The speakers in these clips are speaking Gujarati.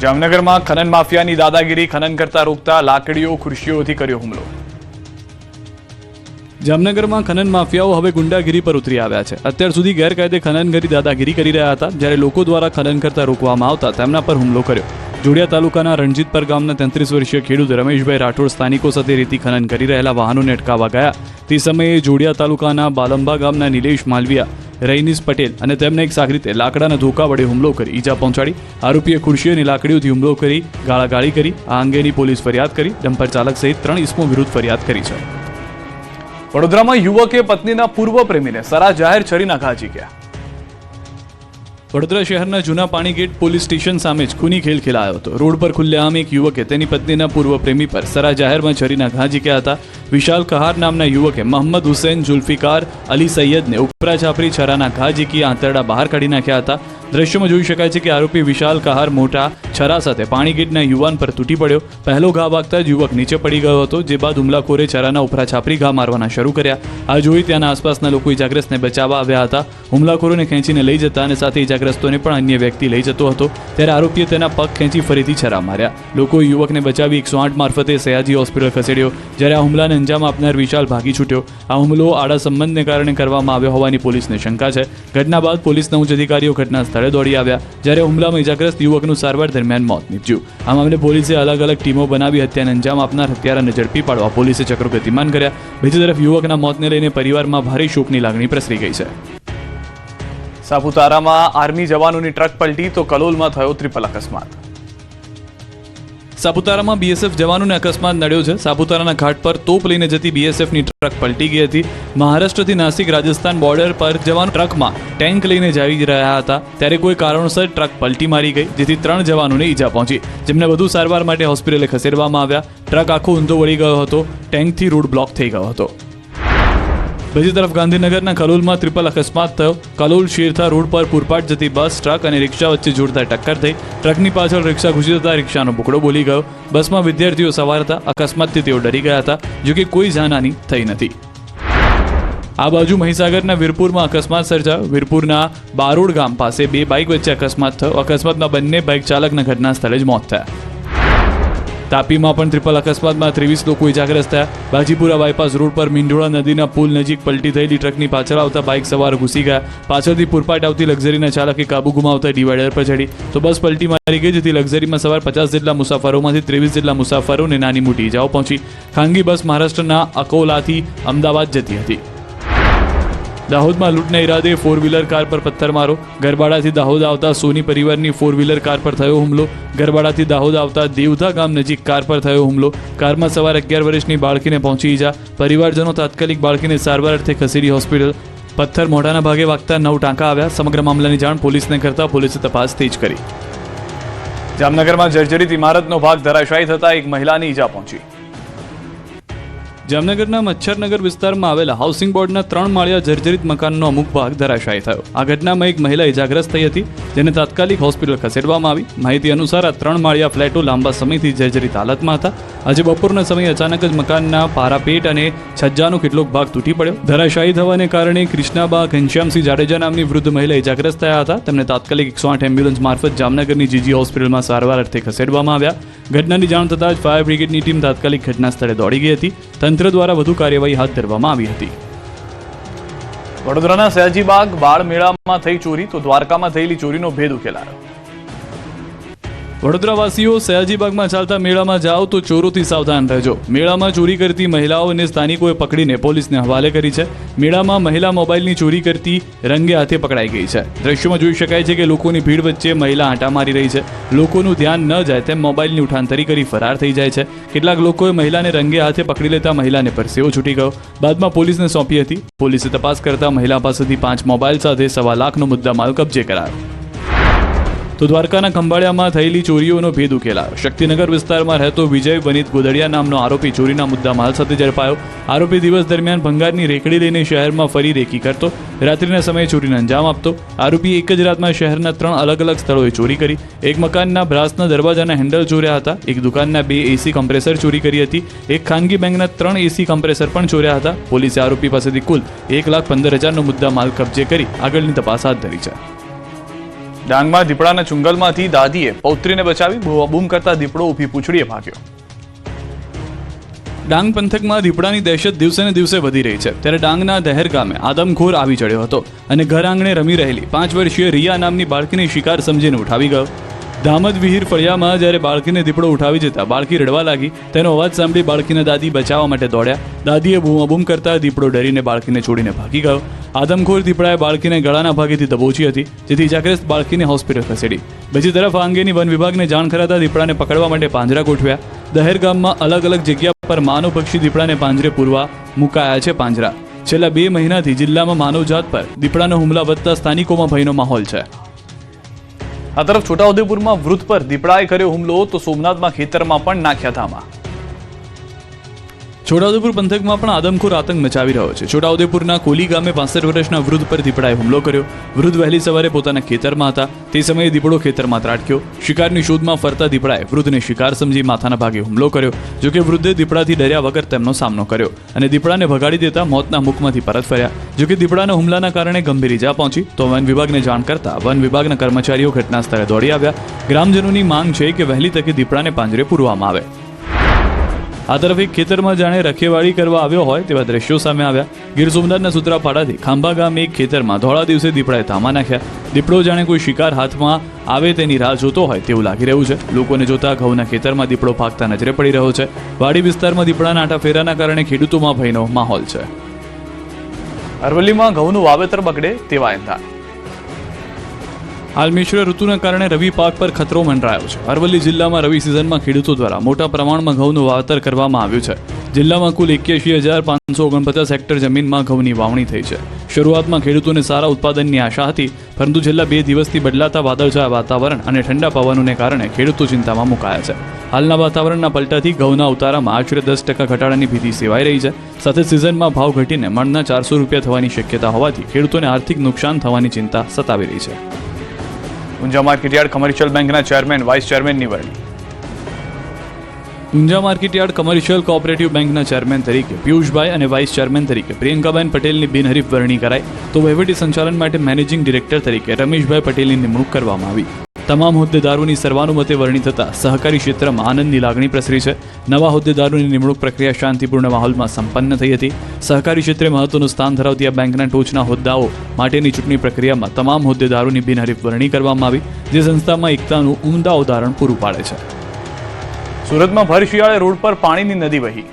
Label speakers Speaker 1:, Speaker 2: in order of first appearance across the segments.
Speaker 1: જામનગરમાં ખનન માફિયાની દાદાગીરી ખનન કરતા રોકતા લાકડીઓ, ખુરશીઓથી કર્યો હુમલો. જામનગરમાં ખનન માફિયાઓ હવે ગુંડાગીરી પર ઉતરી આવ્યા છે. અત્યાર સુધી ગેરકાયદે ખનન કરી દાદાગીરી કરી રહ્યા હતા. જ્યારે લોકો દ્વારા ખનન કરતા રોકવામાં આવતા તેમના પર હુમલો કર્યો. જોડિયા તાલુકાના રણજીતપર ગામના તેત્રીસ વર્ષીય ખેડૂત રમેશભાઈ રાઠોડ સ્થાનિકો સાથે રેતી ખનન કરી રહેલા વાહનોને અટકાવવા ગયા. તે સમયે જોડિયા તાલુકાના બાલંબા ગામના નિલેશ માલવિયા રૈનીસ પટેલ અને તેમને એક સાગરીતે લાકડાના ધોકા વડે હુમલો કરી ઈજા પહોંચાડી. આરોપીએ ખુરશી અને લાકડીઓથી હુમલો કરી, ગાળાગાળી કરી, આ અંગેની પોલીસ ફરિયાદ કરી, ડમ્પર ચાલક સહિત ત્રણ ઇસમો વિરુદ્ધ ફરિયાદ કરી છે. વડોદરામાં યુવકે પત્નીના પૂર્વ પ્રેમીને સરા જાહેર છરીના નાખા ઝીક્યા વડોદરા શહેરના જૂના પાણીગેટ પોલીસ સ્ટેશન સામે જ ખૂની ખેલ ખેલાયો હતો. રોડ પર ખુલ્લેઆમ એક યુવકે તેની પત્નીના પૂર્વ પ્રેમી પર સરા જાહેરમાં છરીના ઘા ઝીક્યા હતા. વિશાલ કહાર નામના યુવકે મોહમ્મદ હુસૈન, જુલ્ફિકાર, અલી સૈયદને ઉપરા છરાના ઘા ઝીકી આંતરડા બહાર કાઢી નાખ્યા હતા. દ્રશ્યમાં જોઈ શકાય છે કે આરોપી વિશાલ કહાર મોટા છરા સાથે પાણીગીટના યુવાન પર તૂટી પડ્યો. પહેલો ઘા વાગતા જ યુવક નીચે પડી ગયો હતો, જે બાદ હુમલાખોરે છરાના ઉપરા છાપરી ઘા મારવાના શરૂ કર્યા. આ જોઈ ત્યાંના આસપાસના લોકો ઇજાગ્રસ્તને બચાવવા આવ્યા હતા. હુમલાખોરોને ખેંચીને લઈ જતા અને સાથે ઇજાગ્રસ્તોને પણ અન્ય વ્યક્તિ લઈ જતો હતો. ત્યારે આરોપીએ તેના પગ ખેંચી ફરીથી છરા માર્યા. લોકોએ યુવકને બચાવી એકસો આઠ મારફતે સયાજી હોસ્પિટલ ખસેડ્યો, જ્યારે આ હુમલાને અંજામ આપનાર વિશાલ ભાગી છૂટ્યો. આ હુમલો આડા સંબંધને કારણે કરવામાં આવ્યો હોવાની પોલીસને શંકા છે. ઘટના બાદ પોલીસના ઉચ્ચ અધિકારીઓ ઘટના સ્થળે દોડી આવ્યા, જ્યારે હુમલામાં ઇજાગ્રસ્ત યુવકનું સારવાર દરમિયાન મોત નીપજ્યું. આ મામલે પોલીસે અલગ અલગ ટીમો બનાવી હત્યાને અંજામ આપનાર હત્યારાને ઝડપી પાડવા પોલીસે ચક્રો ગતિમાન કર્યા. બીજી તરફ યુવકના મોતને લઈને પરિવારમાં ભારે શોકની લાગણી પ્રસરી ગઈ છે. સાપુતારામાં આર્મી જવાનોની ટ્રક પલટી તો કલોલમાં થયો ત્રિપલ અકસ્માત. સાપુતારામાં બીએસએફ જવાનોને અકસ્માત નડ્યો છે. સાપુતારાના ઘાટ પર તોપ લઈને જતી બીએસએફની ટ્રક પલટી ગઈ હતી. મહારાષ્ટ્રથી નાસિક રાજસ્થાન બોર્ડર પર જવાનો ટ્રકમાં ટેન્ક લઈને જઈ રહ્યા હતા. ત્યારે કોઈ કારણોસર ટ્રક પલટી મારી ગઈ, જેથી ત્રણ જવાનોને ઈજા પહોંચી. જેમને વધુ સારવાર માટે હોસ્પિટલે ખસેડવામાં આવ્યા. ટ્રક આખો ઊંધો વળી ગયો હતો. ટેન્કથી રોડ બ્લોક થઈ ગયો હતો. બીજી તરફ ગાંધીનગરના કલોલમાં ત્રિપલ અકસ્માત થયો. કલોલ શેરથા રોડ પર પૂરપાટ જતી બસ, ટ્રક અને રિક્ષા વચ્ચે જોડતા ટક્કર થઈ. ટ્રકની પાછળ રિક્ષા ઘૂસી જતા રિક્ષાનો બુકડો બોલી ગયો. બસમાં વિદ્યાર્થીઓ સવાર હતા. અકસ્માતથી તેઓ ડરી ગયા હતા જોકે કોઈ જાનહાની થઈ નથી. આ બાજુ મહીસાગરના વીરપુરમાં અકસ્માત સર્જાયો. વીરપુરના બારોડ ગામ પાસે બે બાઇક વચ્ચે અકસ્માત થયો. અકસ્માતમાં બંને બાઇક ચાલકના ઘટના સ્થળે જ મોત થયા. તાપીમાં પણ ત્રિપલ અકસ્માતમાં ત્રેવીસ લોકો ઇજાગ્રસ્ત થયા. બાજીપુરા બાયપાસ રોડ પર મીંઢોળા નદીના પુલ નજીક પલટી થયેલી ટ્રકની પાછળ આવતા બાઇક સવાર ઘૂસી ગયા. પાછળથી પૂરપાટ આવતી લક્ઝરીના ચાલકે કાબુ ગુમાવતા ડિવાઈડર પર ચડી. તો બસ પલટી મારી ગઈ, જેથી લક્ઝરીમાં સવાર પચાસ જેટલા મુસાફરોમાંથી ત્રેવીસ જેટલા મુસાફરોને નાની મોટી ઇજાઓ પહોંચી. ખાનગી બસ મહારાષ્ટ્રના અકોલાથી અમદાવાદ જતી હતી. દાહોદમાં લૂંટના ઈરાદે ફોર વ્હીલર કાર પર પથ્થરમારો ગરબાડાથી દાહોદ આવતા સોની પરિવારની ફોર વ્હીલર કાર પર થયો હુમલો. ગરબાડાથી દાહોદ આવતા દેવધા ગામ નજીક કાર પર થયો હુમલો. કારમાં સવાર અગિયાર વર્ષની બાળકીને પહોંચી ઈજા. પરિવારજનો તાત્કાલિક બાળકીને સારવાર અર્થે ખસેડી હોસ્પિટલ. પથ્થર મોઢાના ભાગે વાગતા નવ ટાંકા આવ્યા. સમગ્ર મામલાની જાણ પોલીસને કરતા પોલીસે તપાસ તેજ કરી. જામનગરમાં જર્જરિત ઇમારતનો ભાગ ધરાશાયી થતા એક મહિલાની ઈજા પહોંચી. જામનગરના મચ્છરનગર વિસ્તારમાં આવેલા હાઉસિંગ બોર્ડના ત્રણ માળિયા જર્જરિત મકાનનો અમુક ભાગ ધરાશાયી થયો. આ ઘટનામાં એક મહિલા ઇજાગ્રસ્ત થઈ હતી, જેને તાત્કાલિક હોસ્પિટલ ખસેડવામાં આવી. માહિતી અનુસાર આ ત્રણ માળિયા ફ્લેટો લાંબા સમયથી જર્જરિત હાલતમાં હતા. આજે બપોરના સમયે અચાનક જ મકાનના પારાપેટ અને છજ્જાનો કેટલોક ભાગ તૂટી પડ્યો. ધરાશાયી થવાને કારણે કૃષ્ણાબા ઘનશ્યામસિંહ જાડેજા નામની વૃદ્ધ મહિલા ઇજાગ્રસ્ત થયા હતા. તેમને તાત્કાલિક એકસો આઠ એમ્બ્યુલન્સ મારફત જામનગરની જીજી હોસ્પિટલમાં સારવાર અર્થે ખસેડવામાં આવ્યા. ઘટનાની જાણ થતાં જ ફાયર બ્રિગેડની ટીમ તાત્કાલિક ઘટના સ્થળે દોડી ગઈ હતી. તંત્ર દ્વારા વધુ કાર્યવાહી હાથ ધરવામાં આવી હતી. વડોદરાના સયાજીબાગ બાળ મેળામાં થઈ ચોરી, તો દ્વારકામાં થયેલી ચોરીનો ભેદ ઉકેલાયો. વડોદરાવાસીઓ સયાજીબાગમાં ચાલતા મેળામાં જાઓ તો ચોરોથી સાવધાન રહેજો. મેળામાં ચોરી કરતી મહિલાઓને સ્થાનિકોએ પકડીને પોલીસને હવાલે કરી છે. મેળામાં મહિલા મોબાઈલની ચોરી કરતી રંગે હાથે પકડાઈ ગઈ છે. દ્રશ્યોમાં જોઈ શકાય છે કે લોકોની ભીડ વચ્ચે મહિલા આંટા મારી રહી છે. લોકોનું ધ્યાન ન જાય તેમ મોબાઈલની ઉઠાંતરી કરી ફરાર થઈ જાય છે. કેટલાક લોકોએ મહિલાને રંગે હાથે પકડી લેતા મહિલાને પરસેવો છૂટી ગયો. બાદમાં પોલીસને સોંપી હતી. પોલીસે તપાસ કરતા મહિલા પાસેથી પાંચ મોબાઈલ સાથે સવા લાખનો મુદ્દામાલ કબજે કરાયો તો દ્વારકાના ખંભાળિયામાં થયેલી ચોરીઓનો ભેદ ઉકેલાયો. શક્તિનગર વિસ્તારમાં રહેતો વિજય વનિત ગોદડિયા નામનો આરોપી ચોરીના મુદ્દા માલ સાથે ઝડપાયો. આરોપી દિવસ દરમિયાન ભંગારની રેકડી લઈને શહેરમાં ફરી રેકી કરતો. રાત્રિના સમયે ચોરીને અંજામ આપતો. આરોપી એક જ રાતમાં શહેરના ત્રણ અલગ અલગ સ્થળોએ ચોરી કરી. એક મકાનના બ્રાસના દરવાજાના હેન્ડલ ચોર્યા હતા. એક દુકાનના બે એસી કમ્પ્રેસર ચોરી કરી હતી. એક ખાનગી બેંકના ત્રણ એસી કમ્પ્રેસર પણ ચોર્યા હતા. પોલીસે આરોપી પાસેથી કુલ એક લાખ પંદર હજારનો મુદ્દા માલ કબજે કરી આગળની તપાસ હાથ ધરી છે. ડાંગમાં દીપડાના ચુંગલમાંથી દાદીએ પૌત્રીને બચાવી બૂમ કરતા દીપડો ઊભી પૂંછડીએ ભાગ્યો. ડાંગ પંથકમાં દીપડાની દહેશત દિવસે ને દિવસે વધી રહી છે. ત્યારે ડાંગના દહેર ગામે આદમખોર આવી ચડ્યો હતો અને ઘર આંગણે રમી રહેલી પાંચ વર્ષીય રિયા નામની બાળકીની શિકાર સમજીને ઉઠાવી ગયો. ધામદ વિહીર ફળિયામાં જ્યારે બાળકીને દીપડો ઉઠાવી જતા બાળકી રડવા લાગી, તેનો અવાજ સાંભળી બાળકીને દાદી બચાવવા માટે દોડ્યા. દાદીએ બૂમાબૂમ કરતા દીપડો ડરીને બાળકીને છોડીને ભાગી ગયો. આદમખોર દીપડાએ બાળકીને ગળાના ભાગેથી દબોચી હતી, જેથી ઇજાગ્રસ્ત બાળકીને હોસ્પિટલ ખસેડી. બીજી તરફ આ અંગેની વન વિભાગને જાણ કરાતા દીપડાને પકડવા માટે પાંજરા ગોઠવ્યા. દહેર ગામમાં અલગ અલગ જગ્યા પર માનવ પક્ષી દીપડાને પાંજરે પૂરવા મુકાયા છે પાંજરા. છેલ્લા બે મહિનાથી જિલ્લામાં માનવજાત પર દીપડાના હુમલા વધતા સ્થાનિકોમાં ભયનો માહોલ છે. આ તરફ છોટાઉદેપુરમાં વૃદ્ધ પર દીપડાએ કર્યો હુમલો તો સોમનાથમાં ખેતરમાં પણ નાખ્યા ધામા. છોટાઉદેપુર પંથકમાં પણ આદમખોર આતંક મચાવી રહ્યો છે. છોટાઉદેપુરના કોલી ગામે પાસઠ વર્ષના વૃદ્ધ પર દીપડાએ હુમલો કર્યો. વૃદ્ધ વહેલી સવારે પોતાના ખેતરમાં હતા. તે સમયે દીપડો ખેતરમાં ત્રાટક્યો. શિકારની શોધમાં ફરતા દીપડાએ વૃદ્ધને શિકાર સમજી માથાના ભાગે હુમલો કર્યો જોકે વૃદ્ધે દીપડાથી ડર્યા વગર તેમનો સામનો કર્યો અને દીપડાને ભગાડી દેતા મોતના મુખમાંથી પરત ફર્યા. જોકે દીપડાના હુમલાના કારણે ગંભીર ઇજા પહોંચી, તો વન વિભાગને જાણ કરતા વન વિભાગના કર્મચારીઓ ઘટના સ્થળે દોડી આવ્યા. ગ્રામજનોની માંગ છે કે વહેલી તકે દીપડાને પાંજરે પૂરવામાં આવે. આ તરફ એક ખેતરમાં જાણે રખેવાળી કરવા આવ્યો હોય તેવા દ્રશ્યો સામે આવ્યા. ગીર સોમનાથના સૂત્રાપાડાથી ખાંભા ગામે એક ખેતરમાં ધોળા દિવસે દીપડાએ ધામા નાખ્યા. દીપડો જાણે કોઈ શિકાર હાથમાં આવે તેની રાહ જોતો હોય તેવું લાગી રહ્યું છે. લોકોને જોતા ઘઉંના ખેતરમાં દીપડો ભાગતા નજરે પડી રહ્યો છે. વાડી વિસ્તારમાં દીપડાના આટા ફેરાના કારણે ખેડૂતોમાં ભયનો માહોલ છે. અરવલ્લીમાં ઘઉંનું વાવેતર બગડે તેવા એંધાણ હાલ મિશ્ર ઋતુના કારણે રવિ પાક પર ખતરો મંડરાયો છે. અરવલ્લી જિલ્લામાં રવિ સિઝનમાં ખેડૂતો દ્વારા મોટા પ્રમાણમાં ઘઉંનું વાવતર કરવામાં આવ્યું છે. જિલ્લામાં કુલ એક્યાસી હજાર પાંચસો ઓગણપચાસ હેક્ટર જમીનમાં ઘઉંની વાવણી થઈ છે. શરૂઆતમાં ખેડૂતોને સારા ઉત્પાદનની આશા હતી, પરંતુ છેલ્લા બે દિવસથી બદલાતા વાદળછાયા વાતાવરણ અને ઠંડા પવનોને કારણે ખેડૂતો ચિંતામાં મુકાયા છે. હાલના વાતાવરણના પલટાથી ઘઉંના ઉતારામાં આશરે દસ ટકા ઘટાડાની ભીતિ સેવાઈ રહી છે. સાથે સિઝનમાં ભાવ ઘટીને મણના ચારસો રૂપિયા થવાની શક્યતા હોવાથી ખેડૂતોને આર્થિક નુકસાન થવાની ચિંતા સતાવી રહી છે. ઊંઝા માર્કેટયાર્ડ કમર્શિયલ બેંકના ચેરમેન વાઇસ ચેરમેનની વરણી. Unjha market yard commercial cooperative બેંકના ચેરમેન તરીકે પિયુષભાઈ અને વાઇસ ચેરમેન તરીકે પ્રિયંકાબેન પટેલની બિનહરીફ વરણી કરાઈ. તો વહીવટી સંચાલન માટે મેનેજિંગ ડિરેક્ટર તરીકે રમેશભાઈ પટેલની નિમણૂક કરવામાં આવી. તમામ હોદ્દેદારોની સર્વાનુમતે વરણી થતાં સહકારી ક્ષેત્રમાં આનંદની લાગણી પ્રસરી છે. નવા હોદ્દેદારોની નિમણૂક પ્રક્રિયા શાંતિપૂર્ણ માહોલમાં સંપન્ન થઈ હતી. સહકારી ક્ષેત્રે મહત્વનું સ્થાન ધરાવતી આ બેંકના ટોચના હોદ્દાઓ માટેની ચૂંટણી પ્રક્રિયામાં તમામ હોદ્દેદારોની બિનહરીફ વરણી કરવામાં આવી જે સંસ્થામાં એકતાનું ઉમદા ઉદાહરણ પૂરું પાડે છે. સુરતમાં ભર શિયાળે રોડ પર પાણીની નદી વહી.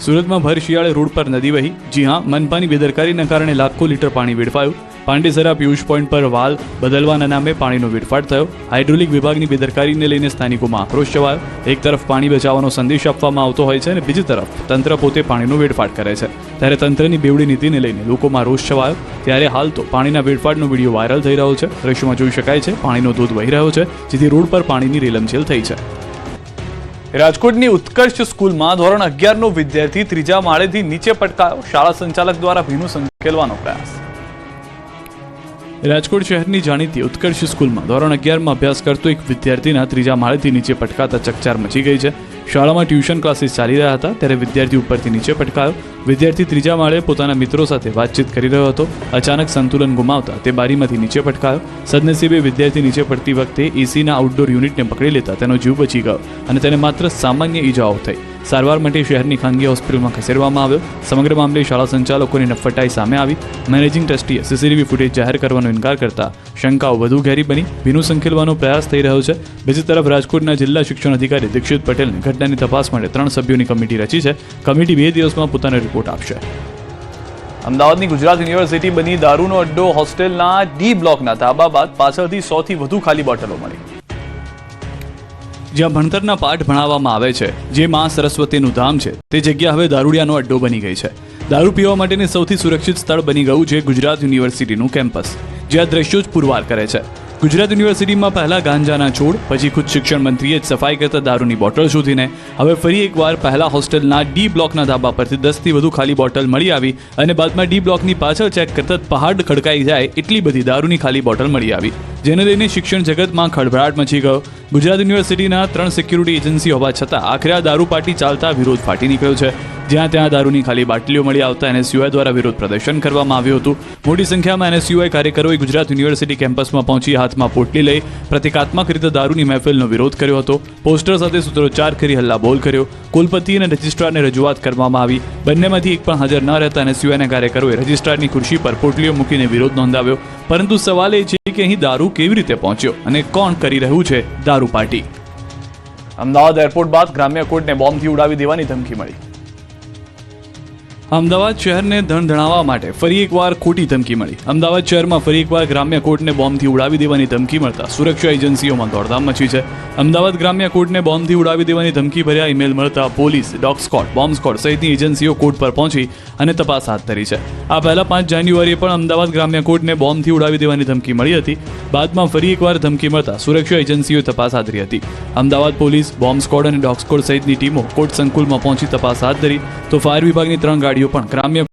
Speaker 1: સુરતમાં ભર શિયાળે રોડ પર નદી વહી. જી હા મનપાની બેદરકારીના કારણે લાખો લીટર પાણી વેડફાયું. પાંડેસરા પિયુષ પોઈન્ટ પર વાલ બદલવાના નામે પાણીનો વેડફાટ થયો. હાઇડ્રોલિક વિભાગની બેદરકારીને લઈને સ્થાનિકોમાં આક્રોશ છવાયો એક તરફ પાણી બચાવવાનો સંદેશ આપવામાં આવતો હોય છે અને બીજી તરફ તંત્ર પોતે પાણીનો વેડફાટ કરે છે. ત્યારે તંત્રની બેવડી નીતિને લઈને લોકોમાં રોષ છવાયો. ત્યારે હાલ તો પાણીના વેડફાટનો વીડિયો વાયરલ થઈ રહ્યો છે. દ્રશ્યમાં જોઈ શકાય છે, પાણીનો ધોધ વહી રહ્યો છે, જેથી રોડ પર પાણીની રેલમછેલ થઈ છે. રાજકોટની ઉત્કર્ષ સ્કૂલમાં ધોરણ અગિયારનો વિદ્યાર્થી ત્રીજા માળેથી નીચે પટકાયો શાળા સંચાલક દ્વારા ભીનું સંકેલવાનો પ્રયાસ. રાજકોટ શહેરની જાણીતી ઉત્કર્ષ સ્કૂલમાં ધોરણ અગિયારમાં અભ્યાસ કરતો એક વિદ્યાર્થીના ત્રીજા માળેથી નીચે પટકાતા ચકચાર મચી ગઈ છે. શાળામાં ટ્યુશન ક્લાસીસ ચાલી રહ્યા હતા ત્યારે વિદ્યાર્થી ઉપરથી નીચે પટકાયો. વિદ્યાર્થી ત્રીજા માળે પોતાના મિત્રો સાથે વાતચીત કરી રહ્યો હતો. અચાનક સંતુલન ગુમાવતા તે બારીમાંથી નીચે પટકાયો. સદનસીબે વિદ્યાર્થી નીચે પડતી વખતે એસીના આઉટડોર યુનિટને પકડી લેતા તેનો જીવ બચી ગયો અને તેને માત્ર સામાન્ય ઈજાઓ થઈ. સારવાર માટે શહેરની ખાનગી હોસ્પિટલમાં ખસેડવામાં આવ્યો. સમગ્ર મામલે શાળા સંચાલકોની નફટાઈ સામે આવી. મેનેજિંગ ટ્રસ્ટીએ સીસીટીવી ફૂટેજ જાહેર કરવાનો ઇનકાર કરતા શંકાઓ વધુ ઘેરી બની. ભીનું સંખેલવાનો પ્રયાસ થઈ રહ્યો છે. બીજી તરફ રાજકોટના જિલ્લા શિક્ષણ અધિકારી દીક્ષિત પટેલને ઘટનાની તપાસ માટે ત્રણ સભ્યોની કમિટી રચી છે. કમિટી બે દિવસમાં પોતાનો રિપોર્ટ આપશે. અમદાવાદની ગુજરાત યુનિવર્સિટી બની દારૂનો અડ્ડો, હોસ્ટેલના ડી બ્લોકના ધાબા બાદ પાછળથી સોથી વધુ ખાલી બોટલો મળી. જ્યાં ભણતરના પાઠ ભણાવવામાં આવે છે, જે માં સરસ્વતીનું ધામ છે, તે જગ્યા હવે દારૂડિયાનો અડ્ડો બની ગઈ છે. દારૂ પીવા માટેની સૌથી સુરક્ષિત સ્થળ બની ગયું છે ગુજરાત યુનિવર્સિટીનું કેમ્પસ, જ્યાં દ્રશ્યો જ પુરવાર કરે છે. ગુજરાત યુનિવર્સિટીમાં પહેલા ગાંજાના છોડ, પછી ખુદ શિક્ષણ મંત્રીએ સફાઈ કરતા દારૂની બોટલ શોધીને, હવે ફરી એકવાર પહેલા હોસ્ટેલના ડી બ્લોકના ધાબા પરથી દસથી વધુ ખાલી બોટલ મળી આવી અને બાદમાં ડી બ્લોકની પાછળ ચેક કરતા પહાડ ખડકાઈ જાય એટલી બધી દારૂની ખાલી બોટલ મળી આવી. જેને લઈને શિક્ષણ જગતમાં ખળભળાટ મચી ગયો. ગુજરાત યુનિવર્સિટીના ત્રણ સિક્યુરિટી એજન્સી હોવા છતાં આખરે આ દારૂ પાર્ટી ચાલતા વિરોધ ફાટી નીકળ્યો છે. જ્યાં ત્યાં દારૂની ખાલી બાટલીઓ મળી આવતા એનએસયુઆઈ દ્વારા વિરોધ પ્રદર્શન કરવામાં આવ્યું હતું. મોટી સંખ્યામાં એનએસયુઆઈ કાર્યકરોએ ગુજરાત યુનિવર્સિટી કેમ્પસમાં પહોંચી હાથમાં પોટલી લઈ પ્રતિકાત્મક રીતે દારૂની મહેફિલનો વિરોધ કર્યો હતો. પોસ્ટર સાથે સૂત્રોચ્ચાર કરી હલ્લાબોલ કર્યો. કુલપતિ અને રજિસ્ટ્રારને રજૂઆત કરવામાં આવી. બંનેમાંથી એક પણ હાજર ન રહેતા એનએસયુઆઈના કાર્યકરોએ રજિસ્ટ્રારની ખુરશી પર પોટલીઓ મૂકીને વિરોધ નોંધાવ્યો. પરંતુ સવાલ એ છે કે અહીં દારૂ કેવી રીતે પહોંચ્યો અને કોણ કરી રહ્યું છે દારૂ પાર્ટી? અમદાવાદ એરપોર્ટ બાદ ગ્રામ્ય કોર્ટને બોમ્બથી ઉડાવી દેવાની ધમકી મળી. અમદાવાદ શહેરને ધણધણાવવા માટે ફરી એકવાર ખોટી ધમકી મળી. અમદાવાદ શહેરમાં ફરી એકવાર ગ્રામ્ય કોર્ટને બોમ્બથી ઉડાવી દેવાની ધમકી મળતા સુરક્ષા એજન્સીઓમાં દોડધામ મચી છે. અમદાવાદ ગ્રામ્ય કોર્ટને બોમ્બથી ઉડાવી દેવાની ધમકી ભર્યા ઈમેલ મળતા police, dog squad bomb squad સહિતની એજન્સીઓ કોર્ટ પર પહોંચી અને તપાસ હાથ ધરી છે. આ પહેલા પાંચ જાન્યુઆરીએ પણ અમદાવાદ ગ્રામ્ય કોર્ટને બોમ્બથી ઉડાવી દેવાની ધમકી મળી હતી. બાદમાં ફરી એકવાર ધમકી મળતા સુરક્ષા એજન્સીઓ તપાસ હાથ ધરી હતી. અમદાવાદ પોલીસ, બોમ્બ સ્કોડ અને ડોગ સ્કોડ સહિતની ટીમો કોર્ટ સંકુલમાં પહોંચી તપાસ હાથ ધરી તો ફાયર વિભાગની ત્રણ ગાડીઓ પણ ગ્રામ્ય